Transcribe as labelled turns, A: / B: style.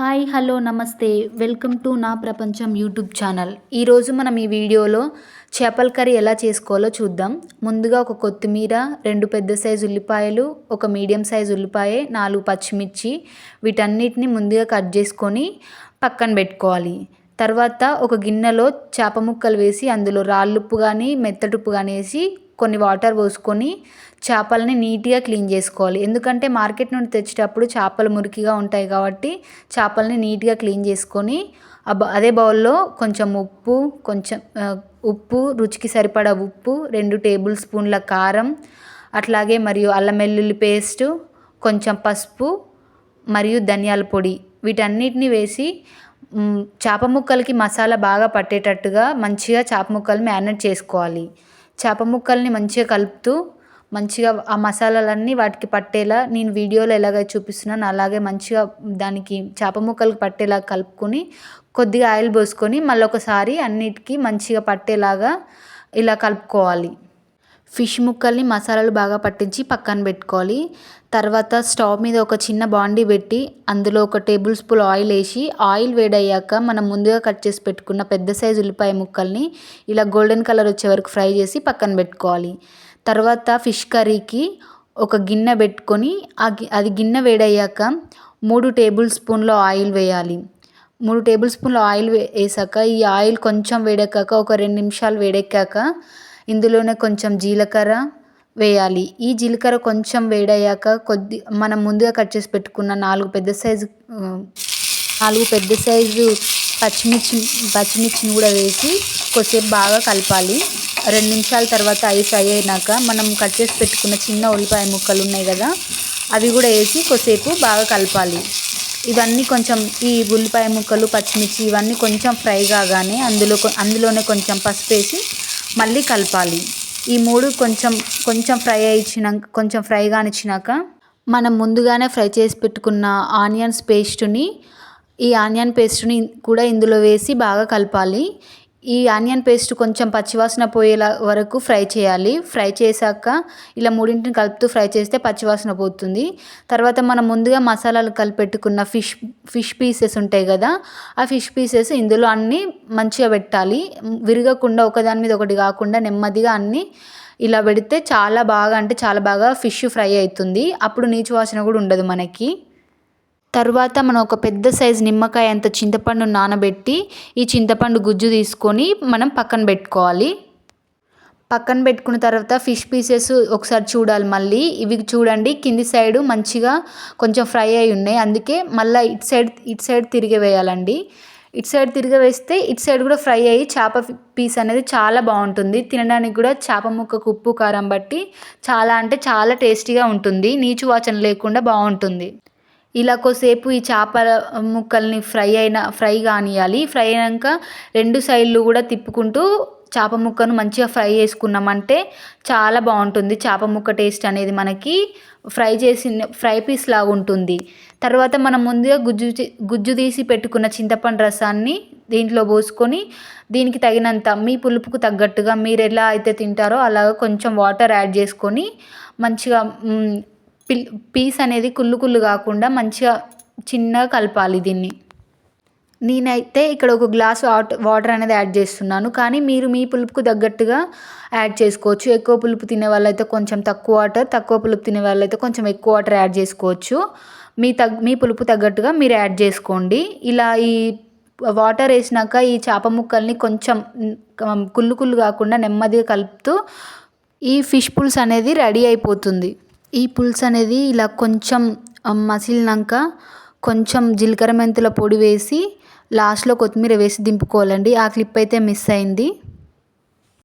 A: Hi hello నమస్తే. Welcome to నా ప్రపంచం యూట్యూబ్ ఛానల్. ఈరోజు మనం ఈ వీడియోలో చేపల కర్రీ ఎలా చేసుకోవాలో చూద్దాం. ముందుగా ఒక కొత్తిమీర రెండు పెద్ద సైజు ఉల్లిపాయలు ఒక మీడియం సైజు ఉల్లిపాయ నాలుగు పచ్చిమిర్చి వీటన్నిటిని ముందుగా కట్ చేసుకొని పక్కన పెట్టుకోవాలి. తర్వాత ఒక గిన్నెలో చేప ముక్కలు వేసి అందులో రాళ్ళుప్పు కానీ మెత్తటుప్పు కానీ వేసి కొన్ని వాటర్ పోసుకొని చేపలని నీట్గా క్లీన్ చేసుకోవాలి. ఎందుకంటే మార్కెట్ నుండి తెచ్చేటప్పుడు చేపలు మురికిగా ఉంటాయి కాబట్టి చేపలని నీట్గా క్లీన్ చేసుకొని అదే బౌల్లో కొంచెం ఉప్పు కొంచెం ఉప్పు రుచికి సరిపడా ఉప్పు రెండు టేబుల్ స్పూన్ల కారం అట్లాగే మరియు అల్లం వెల్లుల్లి పేస్టు కొంచెం పసుపు మరియు ధనియాల పొడి. వీటన్నిటిని వేసి చేప ముక్కలకి మసాలా బాగా పట్టేటట్టుగా మంచిగా చేప ముక్కలు మ్యారినేట్ చేసుకోవాలి. చేప ముక్కల్ని మంచిగా కలుపుతూ మంచిగా ఆ మసాలాలన్నీ వాటికి పట్టేలా నేను వీడియోలో ఎలాగ చూపిస్తున్నాను అలాగే మంచిగా దానికి చేప ముక్కలకు పట్టేలా కలుపుకొని కొద్దిగా ఆయిల్ పోసుకొని మళ్ళీ ఒకసారి అన్నిటికీ మంచిగా పట్టేలాగా ఇలా కలుపుకోవాలి. ఫిష్ ముక్కల్ని మసాలాలు బాగా పట్టించి పక్కన పెట్టుకోవాలి. తర్వాత స్టవ్ మీద ఒక చిన్న బాండీ పెట్టి అందులో ఒక టేబుల్ స్పూన్ ఆయిల్ వేసి ఆయిల్ వేడయ్యాక మనం ముందుగా కట్ చేసి పెట్టుకున్న పెద్ద సైజు ఉల్లిపాయ ముక్కల్ని ఇలా గోల్డెన్ కలర్ వచ్చే వరకు ఫ్రై చేసి పక్కన పెట్టుకోవాలి. తర్వాత ఫిష్ కర్రీకి ఒక గిన్నె పెట్టుకొని అది గిన్నె వేడయ్యాక మూడు టేబుల్ స్పూన్ల ఆయిల్ వేయాలి. మూడు టేబుల్ స్పూన్ల ఆయిల్ వేసాక ఈ ఆయిల్ కొంచెం వేడెక్కాక ఒక రెండు నిమిషాలు వేడెక్కాక ఇందులోనే కొంచెం జీలకర్ర వేయాలి. ఈ జీలకర్ర కొంచెం వేడయ్యాక కొద్ది మనం ముందుగా కట్ చేసి పెట్టుకున్న నాలుగు పెద్ద సైజు నాలుగు పెద్ద సైజు పచ్చిమిర్చి పచ్చిమిర్చిని కూడా వేసి కొద్దిసేపు బాగా కలపాలి. రెండు నిమిషాల తర్వాత అవి ఫ్రై అయినాక మనం కట్ చేసి పెట్టుకున్న చిన్న ఉల్లిపాయ ముక్కలు ఉన్నాయి కదా అవి కూడా వేసి కొద్దిసేపు బాగా కలపాలి. ఇవన్నీ కొంచెం ఈ ఉల్లిపాయ ముక్కలు పచ్చిమిర్చి ఇవన్నీ కొంచెం ఫ్రై కాగానే అందులో అందులోనే కొంచెం పసుపు వేసి మళ్ళీ కలపాలి. ఈ మూడు కొంచెం కొంచెం ఫ్రై ఇచ్చినాక కొంచెం ఫ్రై కానిచ్చినాక మనం ముందుగానే ఫ్రై చేసి పెట్టుకున్న ఆనియన్స్ పేస్ట్ని ఈ ఆనియన్ పేస్ట్ని కూడా ఇందులో వేసి బాగా కలపాలి. ఈ ఆనియన్ పేస్ట్ కొంచెం పచ్చివాసన పోయేలా వరకు ఫ్రై చేయాలి. ఫ్రై చేశాక ఇలా మూడింటిని కలుపుతూ ఫ్రై చేస్తే పచ్చివాసన పోతుంది. తర్వాత మనం ముందుగా మసాలాలు కలిపెట్టుకున్న ఫిష్ ఫిష్ పీసెస్ ఉంటాయి కదా ఆ ఫిష్ పీసెస్ ఇందులో అన్నీ మంచిగా పెట్టాలి. విరగకుండా ఒకదాని మీద ఒకటి కాకుండా నెమ్మదిగా అన్నీ ఇలా పెడితే చాలా బాగా అంటే చాలా బాగా ఫిష్ ఫ్రై అవుతుంది. అప్పుడు నీచు వాసన కూడా ఉండదు మనకి. తర్వాత మనం ఒక పెద్ద సైజు నిమ్మకాయ అంత చింతపండు నానబెట్టి ఈ చింతపండు గుజ్జు తీసుకొని మనం పక్కన పెట్టుకోవాలి. పక్కన పెట్టుకున్న తర్వాత ఫిష్ పీసెస్ ఒకసారి చూడాలి మళ్ళీ. ఇవి చూడండి కింది సైడు మంచిగా కొంచెం ఫ్రై అయి ఉన్నాయి. అందుకే మళ్ళీ ఇటు సైడ్ ఇటు సైడ్ తిరిగి వేయాలండి. ఇటు సైడ్ తిరిగి వేస్తే ఇటు సైడ్ కూడా ఫ్రై అయ్యి చేప పీస్ అనేది చాలా బాగుంటుంది. తినడానికి కూడా చేప ముక్కకు ఉప్పు కారం బట్టి చాలా అంటే చాలా టేస్టీగా ఉంటుంది. నీచు వాచన లేకుండా బాగుంటుంది. ఇలా కొద్దిసేపు ఈ చేపల ముక్కల్ని ఫ్రై అయిన ఫ్రై కానియాలి ఫ్రై అయినాక రెండు సైడ్లు కూడా తిప్పుకుంటూ చేప ముక్కను మంచిగా ఫ్రై చేసుకున్నామంటే చాలా బాగుంటుంది. చేప ముక్క టేస్ట్ అనేది మనకి ఫ్రై చేసిన ఫ్రై పీస్ లాగా ఉంటుంది. తర్వాత మనం ముందుగా గుజ్జు గుజ్జు తీసి పెట్టుకున్న చింతపండు రసాన్ని దీంట్లో పోసుకొని దీనికి తగినంత మీ పులుపుకు తగ్గట్టుగా మీరు ఎలా అయితే తింటారో అలాగ కొంచెం వాటర్ యాడ్ చేసుకొని మంచిగా పీస్ అనేది కుళ్ళు కుళ్ళు కాకుండా మంచిగా చిన్నగా కలపాలి దీన్ని. నేనైతే ఇక్కడ ఒక గ్లాస్ వాటర్ వాటర్ అనేది యాడ్ చేస్తున్నాను. కానీ మీరు మీ పులుపుకు తగ్గట్టుగా యాడ్ చేసుకోవచ్చు. ఎక్కువ పులుపు తినే వాళ్ళైతే కొంచెం తక్కువ వాటర్ తక్కువ పులుపు తినే వాళ్ళైతే కొంచెం ఎక్కువ వాటర్ యాడ్ చేసుకోవచ్చు. మీ తగ్ మీ పులుపు తగ్గట్టుగా మీరు యాడ్ చేసుకోండి. ఇలా ఈ వాటర్ వేసినాక ఈ చేప ముక్కల్ని కొంచెం కుళ్ళు కుళ్ళు కాకుండా నెమ్మదిగా కలుపుతూ ఈ ఫిష్ పుల్స్ అనేది రెడీ అయిపోతుంది. ఈ పులుసు అనేది ఇలా కొంచెం మసిలినాక కొంచెం జీలకర్ర మెంతుల పొడి వేసి లాస్ట్లో కొత్తిమీర వేసి దింపుకోవాలండి. ఆ క్లిప్ అయితే మిస్ అయింది.